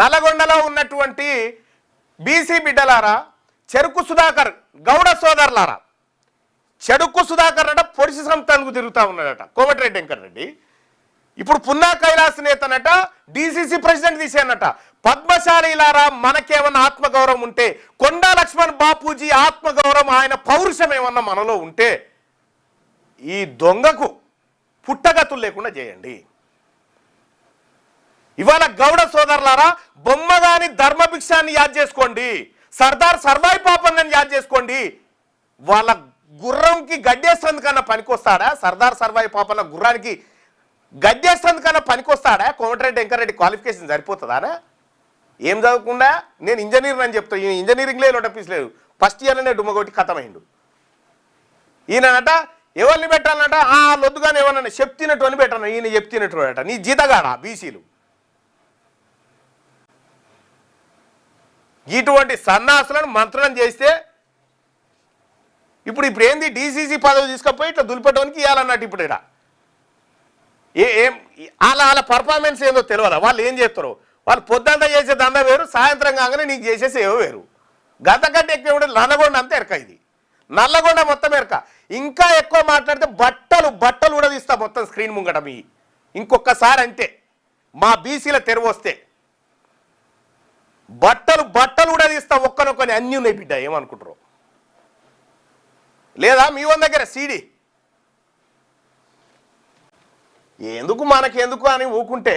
నల్లగొండలో ఉన్నటువంటి బీసీ బిడ్డలారా చెరుకు సుధాకర్ గౌడ సోదరులారా. చెడుకు సుధాకర్ అట పొడిసి సంతానికి తిరుగుతా ఉన్నాడట కోమటిరెడ్డి వెంకటరెడ్డి. ఇప్పుడు పున్నా కైలాస్ నేతనట డీసీసీ ప్రెసిడెంట్ తీసేనట. పద్మశాలీలారా మనకేమన్నా ఆత్మగౌరవం ఉంటే కొండా లక్ష్మణ్ బాపూజీ ఆత్మగౌరవం ఆయన పౌరుషం ఏమన్నా మనలో ఉంటే ఈ దొంగకు పుట్టగతులు లేకుండా చేయండి. ఇవాళ గౌడ సోదరులారా బొమ్మగాని ధర్మభిక్షాన్ని యాద్ చేసుకోండి. సర్దార్ సర్వాయి పాపన్నని యాద్ చేసుకోండి. వాళ్ళ గుర్రంకి గడ్డేస్తందుకన్నా పనికొస్తాడా? సర్దార్ సర్వాయి పాపన్న గుర్రానికి గడ్డేస్తందుకన్నా పనికొస్తాడా? కోమటిరెడ్డి వెంకరెడ్డి క్వాలిఫికేషన్ సరిపోతుందానా? ఏం చదవకుండా? నేను ఇంజనీర్ అని చెప్తా ఈయన ఇంజనీరింగ్ లేదు లేదు. ఫస్ట్ ఇయర్లోనే డుమ్మగొట్టి ఖతమైండు ఈయనట ఎవరిని పెట్టాలన్నట ఆ లొద్దుగానే ఎవరన్నా చెప్తినట్టు అని పెట్టాను. ఈయన చెప్తున్నట్టు నీ జీతగాడా? బీసీలు. ఇటువంటి సన్నాసులను మంత్రం చేస్తే ఇప్పుడు ఇప్పుడు ఏంది డీసీసీ పదవి తీసుకపోయి ఇట్లా దులిపెట్టడానికి ఇవ్వాలన్నట్టు ఇప్పుడు ఇక్కడ ఏ ఏం వాళ్ళ వాళ్ళ పర్ఫార్మెన్స్ ఏందో తెలియదా వాళ్ళు ఏం చేస్తారు? వాళ్ళు పొద్దంతా చేసే దందా వేరు సాయంత్రం కాగానే నీకు చేసేసి ఏవో వేరు. గత కంటే ఎక్కువ ఉంటే నల్లగొండ అంతా ఎరక ఇది. నల్లగొండ మొత్తం ఎరక. ఇంకా ఎక్కువ మాట్లాడితే బట్టలు బట్టలు కూడా తీస్తా మొత్తం స్క్రీన్ ముంగట మీ. ఇంకొకసారి అంతే మా బీసీల తెరవొస్తే బట్టలు బట్టలు కూడా తీస్తా ఒక్కనొక్కని. అన్నీ ఉన్నాయి బిడ్డ ఏమనుకుంటారు? లేదా మీ వన్ దగ్గర సీడీ? ఎందుకు మనకెందుకు అని ఊకుంటే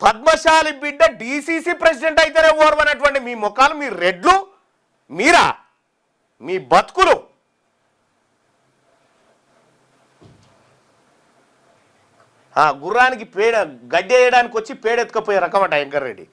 పద్మశాలి బిడ్డ డీసీసీ ప్రెసిడెంట్ అయితేనే ఓర్వనటువంటి మీ ముఖాలు మీ రెడ్లు మీరా? మీ బతుకులు? ఆ గుర్రానికి పేడ గడ్డి వేయడానికి వచ్చి పేడెత్తుకపోయే రకమట వెంకర్రెడ్డి